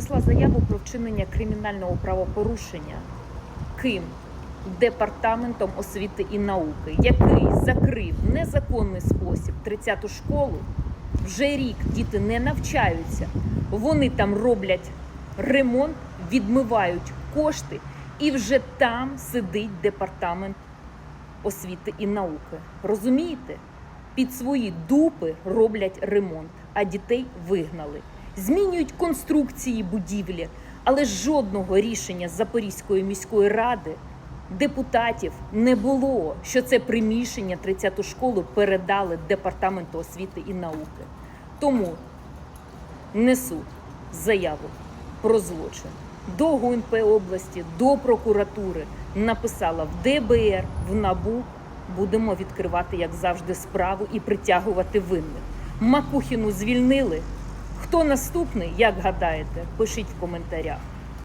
принесла заяву про вчинення кримінального правопорушення. Ким? Департаментом освіти і науки, який закрив в незаконний спосіб 30-ту школу. Вже рік діти не навчаються. Вони там роблять ремонт, відмивають кошти, і вже там сидить департамент освіти і науки. Розумієте? Під свої дупи роблять ремонт, а дітей вигнали. Змінюють конструкції будівлі, але жодного рішення Запорізької міської ради депутатів не було, що це приміщення 30-ту школу передали департаменту освіти і науки. Тому несу заяву про злочин до ГУНП області, до прокуратури. Написала в ДБР, в НАБУ. Будемо відкривати, як завжди, справу і притягувати винних. Макухіну звільнили. Хто наступний, як гадаєте, пишіть в коментарях.